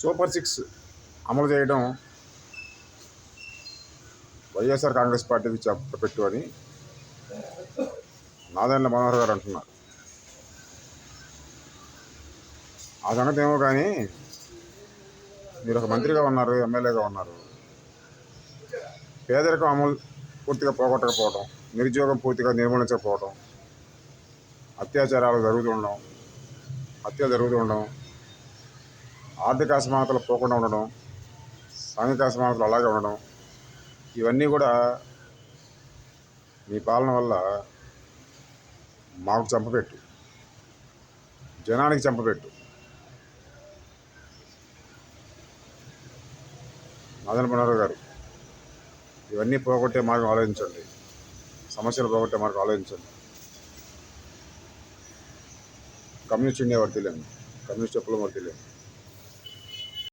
Super six అమలు చేయడం వైఎస్ఆర్ కాంగ్రెస్ పార్టీకి చెప్పపెట్టు అని నాదెండ్ల మనోహర్ గారు అంటున్నారు. ఆ సంగతి ఏమో కానీ మీరు ఒక మంత్రిగా ఉన్నారు ఎమ్మెల్యేగా ఉన్నారు. పేదరికం అమలు పూర్తిగా పోగొట్టకపోవడం నిరుద్యోగం పూర్తిగా నిర్మూలించకపోవడం అత్యాచారాలు జరుగుతుండడం హత్యలు జరుగుతుండడం ఆర్థిక అసమానతలు పోకుండా ఉండడం సాంఘిక అసమానతలు అలాగే ఉండడం ఇవన్నీ కూడా మీ పాలన వల్ల మాకు చంపపెట్టు జనానికి చంపపెట్టు మదన మనోహర్ గారు ఇవన్నీ పోగొట్టే మార్గం ఆలోచించండి. సమస్యలు పోగొట్టే మార్గం ఆలోచించండి. కమ్యూనిస్ట్ ఇండియా వర్తిలేము కమ్యూనిస్ట్ చెప్పుల వర్తిలేము